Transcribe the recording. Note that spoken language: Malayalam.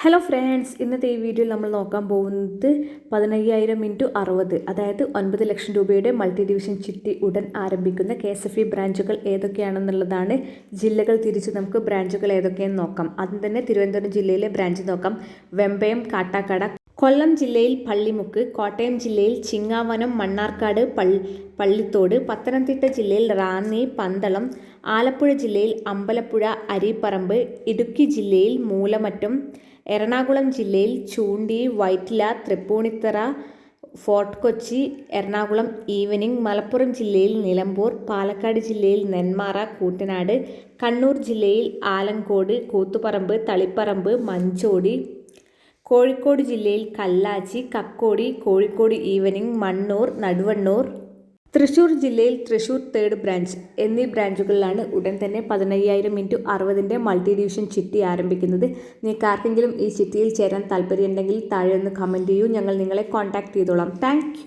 ഹലോ ഫ്രണ്ട്സ് ഇന്നത്തെ ഈ വീഡിയോയിൽ നമ്മൾ നോക്കാൻ പോകുന്നത് പതിനയ്യായിരം ഇന്റു അറുപത് അതായത് ഒൻപത് ലക്ഷം രൂപയുടെ മൾട്ടി ഡിവിഷൻ ചിട്ടി ഉടൻ ആരംഭിക്കുന്ന കെ എസ് എഫ് ഇ ബ്രാഞ്ചുകൾ ഏതൊക്കെയാണെന്നുള്ളതാണ് ജില്ലകൾ തിരിച്ച് നമുക്ക് ബ്രാഞ്ചുകൾ ഏതൊക്കെയെന്ന് നോക്കാം. ആദ്യം തന്നെ തിരുവനന്തപുരം ജില്ലയിലെ ബ്രാഞ്ച് നോക്കാം. വെമ്പയം കാട്ടാക്കട കൊല്ലം ജില്ലയിൽ പള്ളിമുക്ക് കോട്ടയം ജില്ലയിൽ ചിങ്ങാവനം മണ്ണാർക്കാട് പള്ളിത്തോട് പത്തനംതിട്ട ജില്ലയിൽ റാന്നി പന്തളം ആലപ്പുഴ ജില്ലയിൽ അമ്പലപ്പുഴ അരിപ്പറമ്പ് ഇടുക്കി ജില്ലയിൽ മൂലമറ്റം എറണാകുളം ജില്ലയിൽ ചൂണ്ടി വൈറ്റില തൃപ്പൂണിത്തറ ഫോർട്ട് കൊച്ചി എറണാകുളം ഈവനിംഗ് മലപ്പുറം ജില്ലയിൽ നിലമ്പൂർ പാലക്കാട് ജില്ലയിൽ നെന്മാറ കൂട്ടനാട് കണ്ണൂർ ജില്ലയിൽ ആലങ്കോട് കൂത്തുപറമ്പ് തളിപ്പറമ്പ് മഞ്ചോടി കോഴിക്കോട് ജില്ലയിൽ കല്ലാച്ചി കക്കോടി കോഴിക്കോട് ഈവനിംഗ് മണ്ണൂർ നടുവണ്ണൂർ തൃശ്ശൂർ ജില്ലയിൽ തൃശ്ശൂർ തേർഡ് ബ്രാഞ്ച് എന്നീ ബ്രാഞ്ചുകളിലാണ് ഉടൻ തന്നെ പതിനയ്യായിരം ഇന്റു അറുപതിന്റെ മൾട്ടി ഡിവിഷൻ ചിട്ടി ആരംഭിക്കുന്നത്. നിങ്ങൾക്ക് ആർക്കെങ്കിലും ഈ ചിട്ടിയിൽ ചേരാൻ താല്പര്യമുണ്ടെങ്കിൽ താഴെ ഒന്ന് കമന്റ് ചെയ്യൂ. ഞങ്ങൾ നിങ്ങളെ കോൺടാക്ട് ചെയ്തോളാം. താങ്ക്